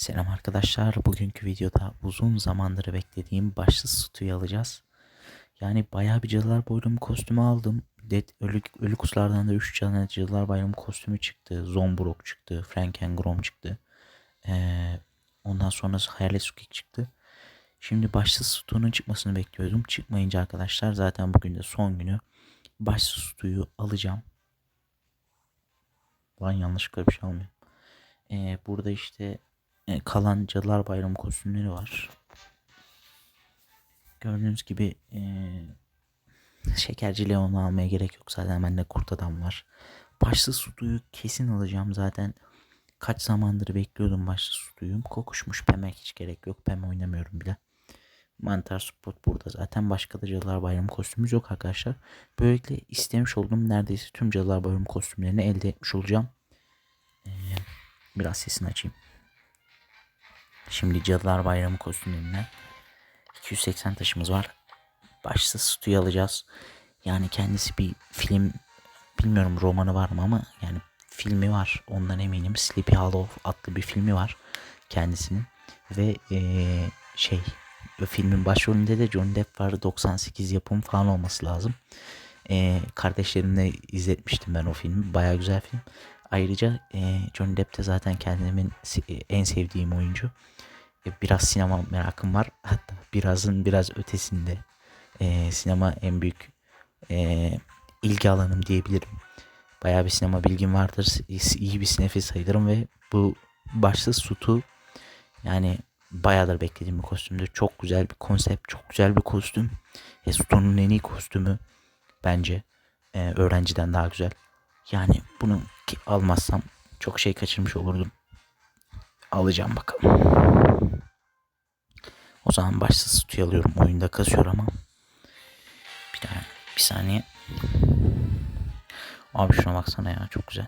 Selam arkadaşlar. Bugünkü videoda uzun zamandır beklediğim başsız sütüyü alacağız. Yani bayağı bir Cadılar Bayramı kostümü aldım. Dead, ölü, ölü kutulardan da 3 tane Cadılar Bayramı kostümü çıktı. Zombrok çıktı. Frankengrom çıktı. Ee, ondan sonra Hayalet Sukik çıktı. Şimdi başsız sütunun çıkmasını bekliyordum. Çıkmayınca arkadaşlar zaten bugün de son günü. Başsız sütüyü alacağım. Lan yanlışlıkla bir şey almıyorum. Ee, burada işte e, kalan Cadılar Bayramı kostümleri var. Gördüğünüz gibi e, Şekerci Leon'u almaya gerek yok. Zaten bende kurt adam var. Başlı suduyu kesin alacağım. Zaten kaç zamandır bekliyordum başlı suduyu. Kokuşmuş Pem'e hiç gerek yok. Pem oynamıyorum bile. Mantar Spot burada zaten. Başka da Cadılar Bayramı kostümümüz yok arkadaşlar. Böylelikle istemiş olduğum neredeyse tüm Cadılar Bayramı kostümlerini elde etmiş olacağım. Ee, biraz sesini açayım. Şimdi Cadılar Bayramı kostümlerinden 280 taşımız var. Başta Stu'yu alacağız. Yani kendisi bir film bilmiyorum romanı var mı ama yani filmi var. Ondan eminim. Sleepy Hollow adlı bir filmi var kendisinin. Ve ee, şey filmin başrolünde de Johnny Depp var. 98 yapım falan olması lazım. E, kardeşlerimle izletmiştim ben o filmi. Baya güzel film. Ayrıca e, Johnny Depp de zaten kendimin en sevdiğim oyuncu. E, biraz sinema merakım var. Hatta birazın biraz ötesinde. E, sinema en büyük e, ilgi alanım diyebilirim. Bayağı bir sinema bilgim vardır. İyi bir sinefil sayılırım ve bu başta Sutu yani bayağıdır beklediğim bir kostümdür. Çok güzel bir konsept, çok güzel bir kostüm. E, Sutu'nun en iyi kostümü bence. E, öğrenciden daha güzel. Yani bunu ki almazsam çok şey kaçırmış olurdum. Alacağım bakalım. O zaman başsız tutuyu alıyorum. Oyunda kasıyor ama. Bir tane. Bir saniye. Abi şuna baksana ya. Çok güzel.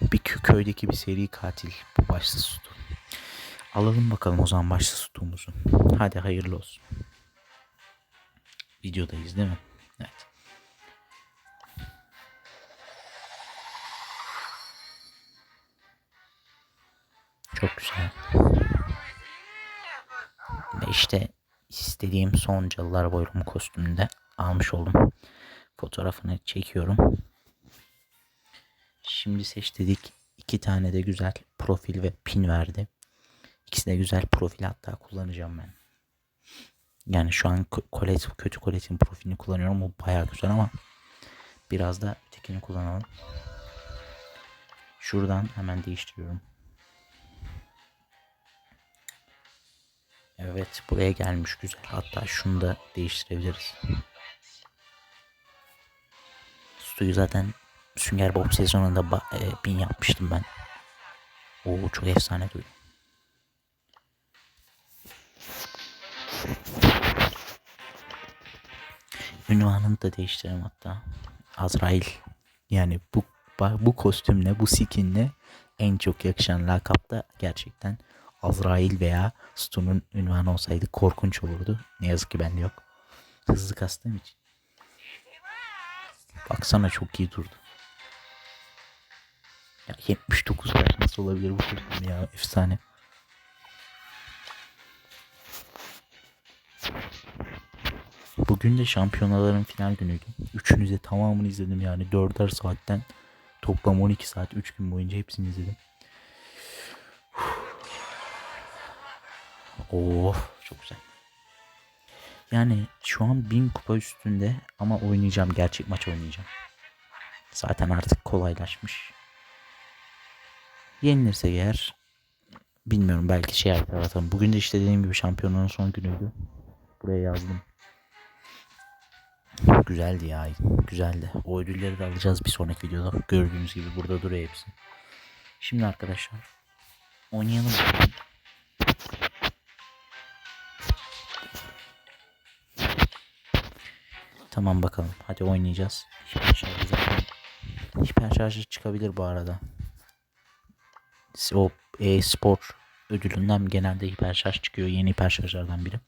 Bir kö- köydeki bir seri katil. Bu başsız tutu. Alalım bakalım o zaman başsız tutuğumuzu. Hadi hayırlı olsun. Videodayız değil mi? Evet. Çok güzel. Ve işte istediğim son Cadılar Bayramı kostümünü de almış oldum. Fotoğrafını çekiyorum. Şimdi seç dedik. İki tane de güzel profil ve pin verdi. İkisi de güzel profil hatta kullanacağım ben. Yani şu an kolet, kötü koletin profilini kullanıyorum. O bayağı güzel ama biraz da ötekini kullanalım. Şuradan hemen değiştiriyorum. Evet buraya gelmiş güzel. Hatta şunu da değiştirebiliriz. Suyu zaten Sünger Bob sezonunda e, bin yapmıştım ben. Oo çok efsane duydum. Ünvanını da değiştirelim hatta. Azrail. Yani bu bu kostümle, bu skinle en çok yakışan lakap da gerçekten Azrail veya Stu'nun ünvanı olsaydı korkunç olurdu. Ne yazık ki bende yok. Hızlı kastığım için. Baksana çok iyi durdu. Ya 79 yaş nasıl olabilir bu kostüm ya efsane. Bugün de şampiyonaların final günüydü. Üçünü de tamamını izledim yani 4'er saatten toplam 12 saat 3 gün boyunca hepsini izledim. Oh çok güzel. Yani şu an 1000 kupa üstünde ama oynayacağım. Gerçek maç oynayacağım. Zaten artık kolaylaşmış. Yenilirse eğer bilmiyorum belki şey atarım. Bugün de işte dediğim gibi şampiyonluğun son günüydü. Buraya yazdım. Güzeldi ya. Güzeldi. O ödülleri de alacağız bir sonraki videoda. Gördüğünüz gibi burada duruyor hepsi. Şimdi arkadaşlar oynayalım. Tamam bakalım. Hadi oynayacağız. Hiper şarjı zaten. Hiper şarjı çıkabilir bu arada. O e-spor ödülünden genelde hiper şarj çıkıyor. Yeni hiper şarjlardan biri.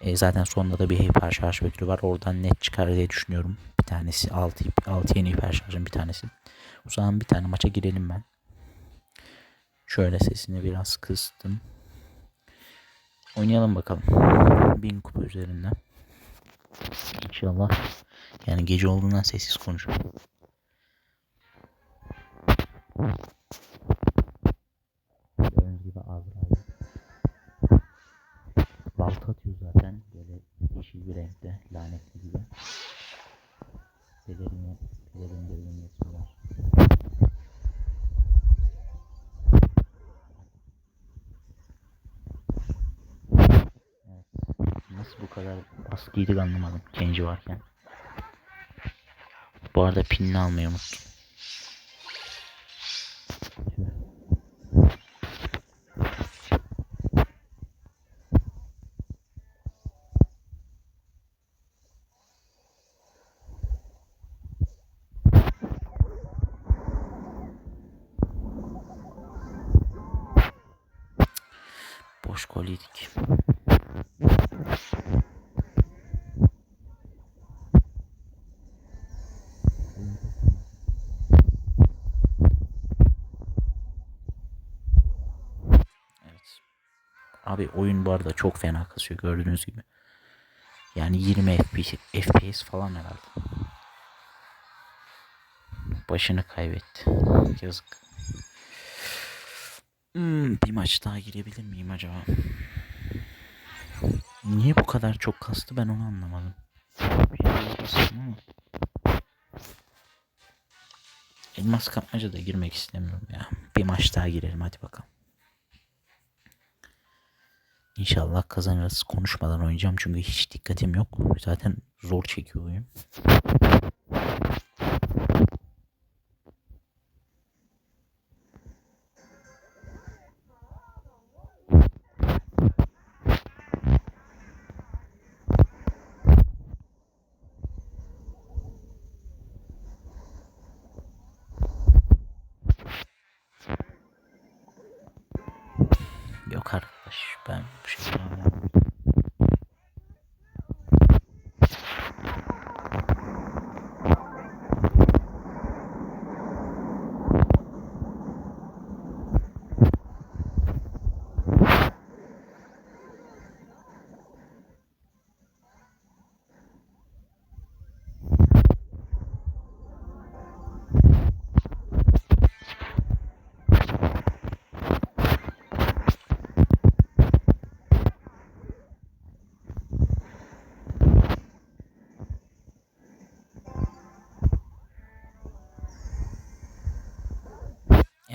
E, zaten sonunda da bir hiper şarj ödülü var. Oradan net çıkar diye düşünüyorum. Bir tanesi 6, 6 yeni hiper şarjın bir tanesi. O zaman bir tane maça girelim ben. Şöyle sesini biraz kıstım. Oynayalım bakalım. Bin kupa üzerinden. İnşallah. Yani gece olduğundan sessiz konuşuyorum. Gördüğünüz gibi Azrail. Balta atıyor zaten. Böyle yeşil bir renkte. Lanetli gibi. Pelerini, pelerin devrin resmi var. Evet. Nasıl bu kadar baskı yedik anlamadım. Kenji varken. Bu arada pinini almayı unuttum. Tüh. Boş gol yedik. Evet. Abi oyun bu arada çok fena kasıyor gördüğünüz gibi. Yani 20 FPS, FPS falan herhalde. Başını kaybetti. Yazık. Hmm, bir maç daha girebilir miyim acaba? Niye bu kadar çok kastı ben onu anlamadım. Elmas kapmaca da girmek istemiyorum ya. Bir maç daha girelim hadi bakalım. İnşallah kazanırız. Konuşmadan oynayacağım çünkü hiç dikkatim yok. Zaten zor çekiyor oyun.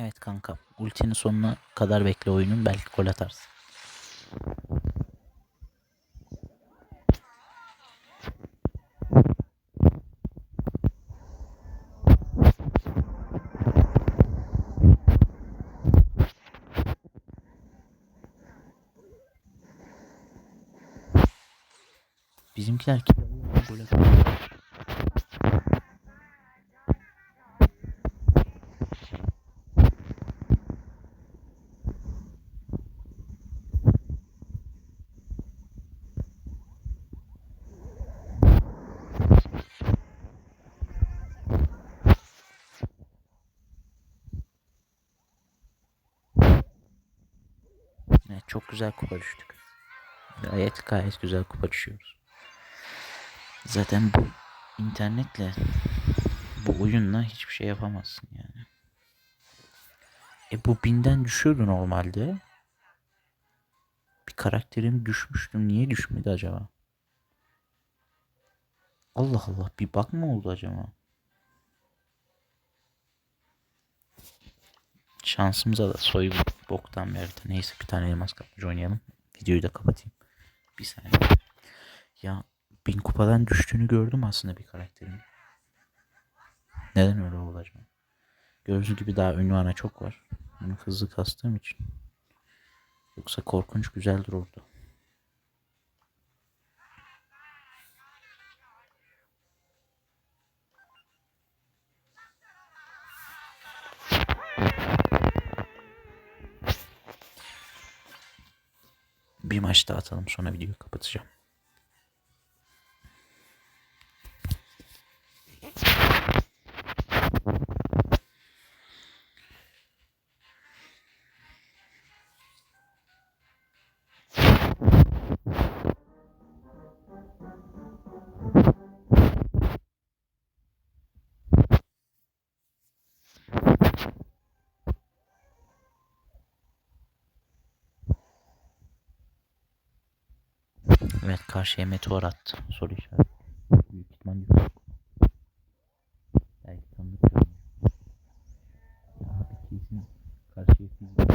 Evet kanka. Ultinin sonuna kadar bekle oyunun. Belki gol atarsın. Bizimkiler kim? Gol atıyor. Çok güzel kupa düştük. Gayet gayet güzel kupa düşüyoruz. Zaten bu internetle bu oyunla hiçbir şey yapamazsın yani. E bu binden düşüyordu normalde. Bir karakterim düşmüştüm. Niye düşmedi acaba? Allah Allah bir bak mı oldu acaba? Şansımıza da soy boktan harita. Neyse bir tane elmas kapmaca oynayalım. Videoyu da kapatayım. Bir saniye. Ya bin kupadan düştüğünü gördüm aslında bir karakterin. Neden öyle oldu acaba? Gördüğünüz gibi daha ünvana çok var. Bunu hızlı kastığım için. Yoksa korkunç güzel dururdu. Bir maç daha atalım sonra videoyu kapatacağım. Evet karşıya meteor attı. Soru işareti. Büyük ihtimal yok. Belki tanıdık. Abi kesin karşıya fizik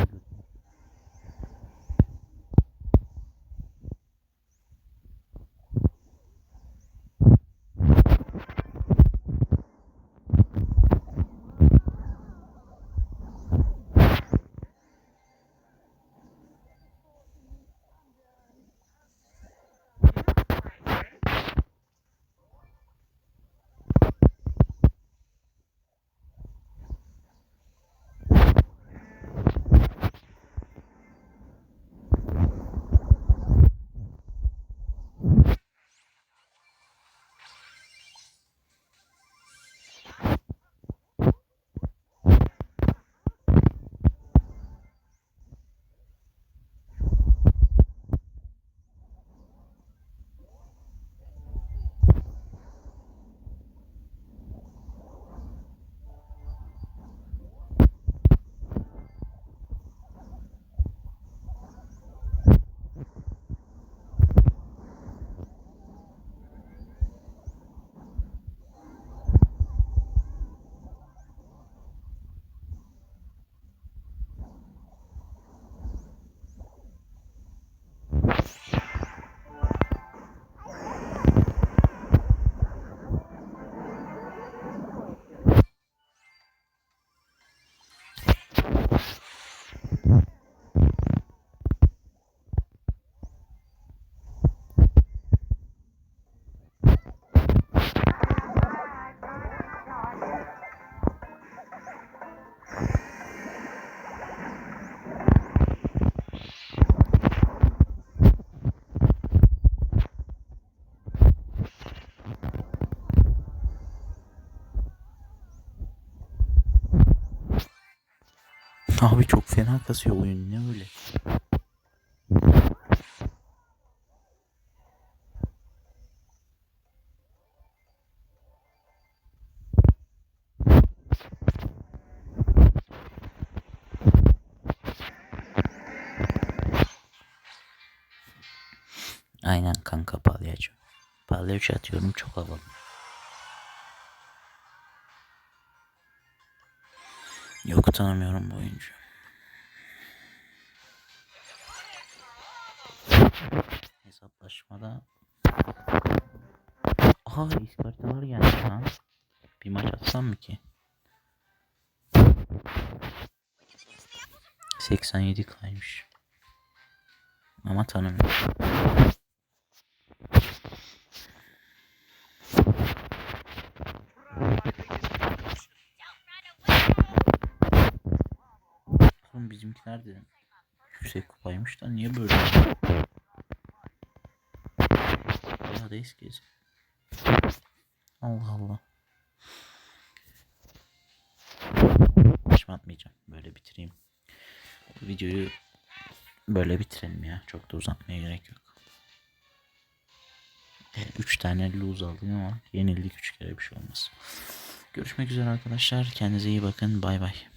Abi çok fena kasıyor oyun ne öyle. Aynen kanka palyaço. Palyaço atıyorum çok havalı. Yok tanımıyorum bu oyuncu. Hesaplaşmada Aha iskartalar geldi lan. Bir maç atsam mı ki? 87 kaymış. Ama tanımıyorum. Bizimkiler de yüksek kupaymış da niye böyle? Da eskiyiz. Allah Allah. Başım atmayacağım. Böyle bitireyim. Videoyu böyle bitirelim ya. Çok da uzatmaya gerek yok. 3 tane lose aldım ama yenildik 3 kere bir şey olmaz. Görüşmek üzere arkadaşlar. Kendinize iyi bakın. Bay bay.